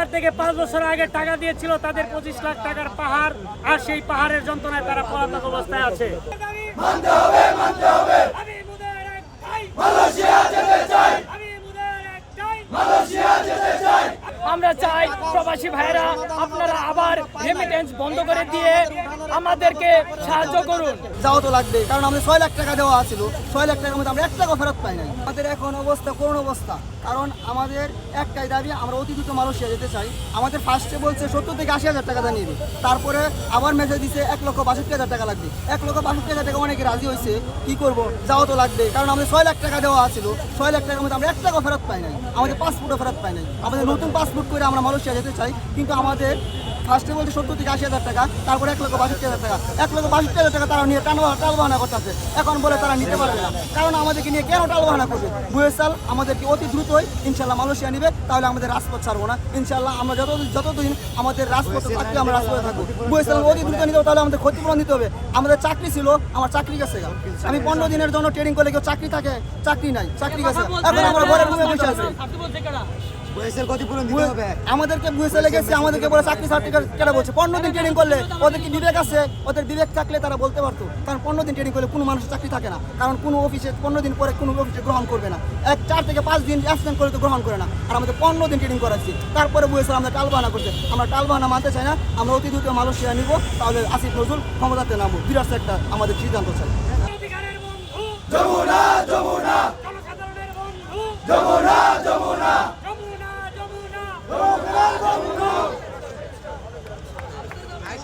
চার থেকে পাঁচ বছর আগে টাকা দিয়েছিল তাদের পঁচিশ লাখ টাকার পাহাড় আর সেই পাহাড়ের যন্ত্রণায় তারা পলাতক অবস্থায় আছে। আমরা চাই প্রবাসী ভাইরা আবার রেমিটেন্স বন্ধ করে দিয়ে আমাদেরকে সাহায্য করুন। যাওয়া তো লাগবে, কারণ আমাদের ছয় লাখ টাকা দেওয়া ছিল ছয় লাখ টাকার মধ্যে আমরা এক টাকা ফেরত পাই নাই। আমাদের এখন অবস্থা করুণ অবস্থা, কারণ আমাদের একটাই দাবি, আমরা অতি দ্রুত মালয়েশিয়া যেতে চাই। আমাদের ফার্স্টে বলছে সত্তর থেকে আশি হাজার টাকা নিবে তারপরে আবার মেসেজ দিছে এক লক্ষ বাষট্টি হাজার টাকা লাগবে। এক লক্ষ বাষট্টি হাজার টাকা অনেকে রাজি হয়েছে, কি করব? যাও তো লাগবে, কারণ আমাদের ছয় লাখ টাকা দেওয়া ছিল ছয় লাখ টাকার মধ্যে আমরা এক টাকা ফেরত পাই নাই। আমাদের পাসপোর্টও ফেরত পাই নাই। আমাদের নতুন পাসপোর্ট করে আমরা মালয়েশিয়া যেতে চাই, কিন্তু আমাদের ফার্স্টে বলছে সত্তর থেকে আশি হাজার টাকা তারপরে এক লক্ষ বাষট্টি হাজার টাকা। এক লক্ষ বাষট্টি হাজার টাকা তারা নিয়ে টানা টাল বাহানা করতেছে। এখন বলে তারা নিতে পারবে না। কারণ আমাদেরকে নিয়ে কেন টাল বাহানা করবে? বুয়েসাল আমাদেরকে অতি দ্রুতই ইনশাল্লাহ মালয়েশিয়া নিবে তাহলে আমাদের রাজপথ ছাড়বো না। ইনশাল্লাহ আমরা যত যতদিন আমাদের রাজপথ থাকবে আমরা রাজপথে থাকব। বুয়েসাল অতি দ্রুত নিতে হবে তাহলে আমাদের ক্ষতিপূরণ দিতে হবে। আমাদের চাকরি ছিল আমার চাকরি গেছে গা। আমি পনেরো দিনের জন্য ট্রেনিং করলে কেউ চাকরি থাকে? চাকরি নাই চাকরি গেছে এখন আমরা ঘরে বসে আছি। আমাদেরকে বুয়েছে লেগেছে আমাদেরকে বলে চাকরি সার্টিফিকেট কেটে বলছে? পনেরো দিন ট্রেনিং করলে ওদের বিবেক আছে? ওদের বিবেক থাকলে তারা বলতে পারতো। কারণ পনেরো দিন ট্রেনিং করলে কোনো মানুষের চাকরি থাকে না। কারণ কোনো অফিসে পনেরো দিন পরে কোনো অফিসে গ্রহণ করবে না। এক চার থেকে পাঁচ দিন অ্যাবসেন্ট করে তো গ্রহণ করে না। আর আমাদের পনেরো দিন ট্রেনিং করাচ্ছি। তারপরে আমরা টালবাহানা করছে। আমরা টালবাহানা মানতে চাই না। আমরা অতি দ্রুত মালয়েশিয়া নিব। তাহলে আসিফ নজরুল ক্ষমতাতে নামবো বিরাট একটা আমাদের সিদ্ধান্ত চাই।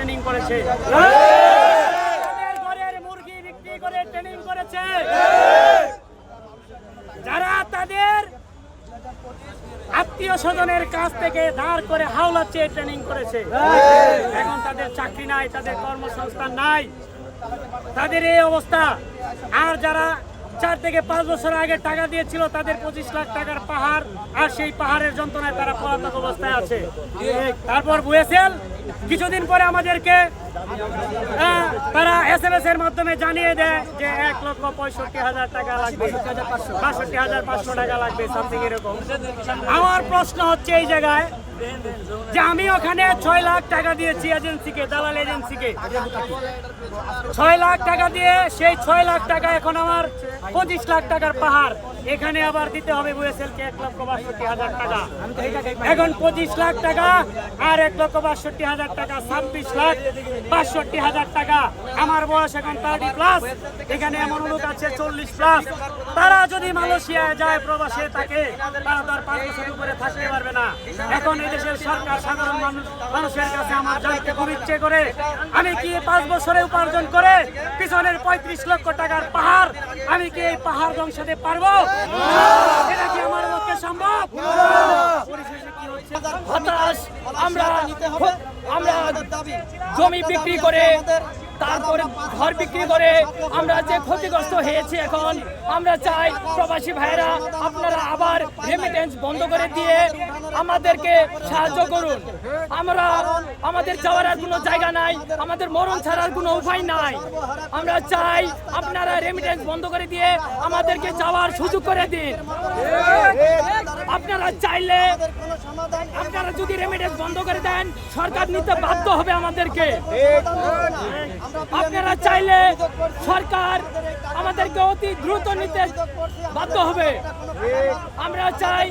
ট্রেনিং করেছে। যারা তাদের আত্মীয় স্বজনের কাছ থেকে ধার করে হাওলা চেয়ে ট্রেনিং করেছে। এখন তাদের চাকরি নাই, তাদের কর্মসংস্থান নাই। তাদের এই অবস্থা। আর যারা চার থেকে পাঁচ বছর আগে টাকা দিয়েছিল, তাদের পঁচিশ লাখ টাকার পাহাড়, আর সেই পাহাড়ের যন্ত্রণায় তারা পলাতক অবস্থায় আছে। তারপর বুয়েছেল কিছুদিন পরে আমাদেরকে তারা এস এম এস এর মাধ্যমে জানিয়ে দেয় যে এক লক্ষ পঁয়ষট্টি হাজার টাকা লাগবে, বাষট্টি হাজার পাঁচশো টাকা লাগবে সামথিং এরকম। আমার প্রশ্ন হচ্ছে এই জায়গায় যে আমি ওখানে ছয় লাখ টাকা দিয়েছি এজেন্সিকে, দালাল এজেন্সিকে, ছয় লাখ টাকা দিয়ে সেই ছয় লাখ টাকা এখন আমার পঁচিশ লাখ টাকার পাহাড়। এখানে আবার দিতে হবে বুয়েসেলকে এক লক্ষ বাষট্টি হাজার টাকা। এখন পঁচিশ লাখ টাকা আর এক লক্ষ বাষট্টি হাজার টাকা, ছাব্বিশ লাখ বাষট্টি হাজার টাকা। আমার বয়স এখন থার্টি প্লাস এখানে এমন লোক আছে চল্লিশ প্লাস তারা যদি মালয়েশিয়ায় যায় প্রবাসে থাকে তারা তো আর পাঁচ বছর উপরে থাকতে পারবে না। এখন এই দেশের সরকার সাধারণ মানুষ মানুষের কাছে আমার জানতে খুব ইচ্ছে করে। আমি কি পাঁচ বছরে উপার্জন করে পিছনের পঁয়ত্রিশ লক্ষ টাকার পাহাড় আমি কি এই পাহাড় ধ্বংসাতে পারব? এটা কি আমার পক্ষে সম্ভব? কি হতাশ আমরা আমরা জমি বিক্রি করে তারপরে ঘর বিক্রি করে আমরা যে ক্ষতিগ্রস্ত হয়েছি এখন, আমরা চাই প্রবাসী ভাইরা আপনারা আবার রেমিটেন্স বন্ধ করে দিয়ে আমাদেরকে সাহায্য করুন। আমরা, আমাদের যাওয়ার আর কোনো জায়গা নাই, আমাদের মরণ ছাড়ার কোনো উপায় নাই। আমরা চাই আপনারা রেমিটেন্স বন্ধ করে দিয়ে আমাদেরকে যাওয়ার সুযোগ করে দিন। আপনারা চাইলে, আপনারা যদি রেমিটেন্স বন্ধ করে দেন সরকার নিতে বাধ্য হবে আমাদেরকে। আপনারা চাইলে সরকার আমাদেরকে অতি দ্রুত নিতে বাধ্য হবে। আমরা চাই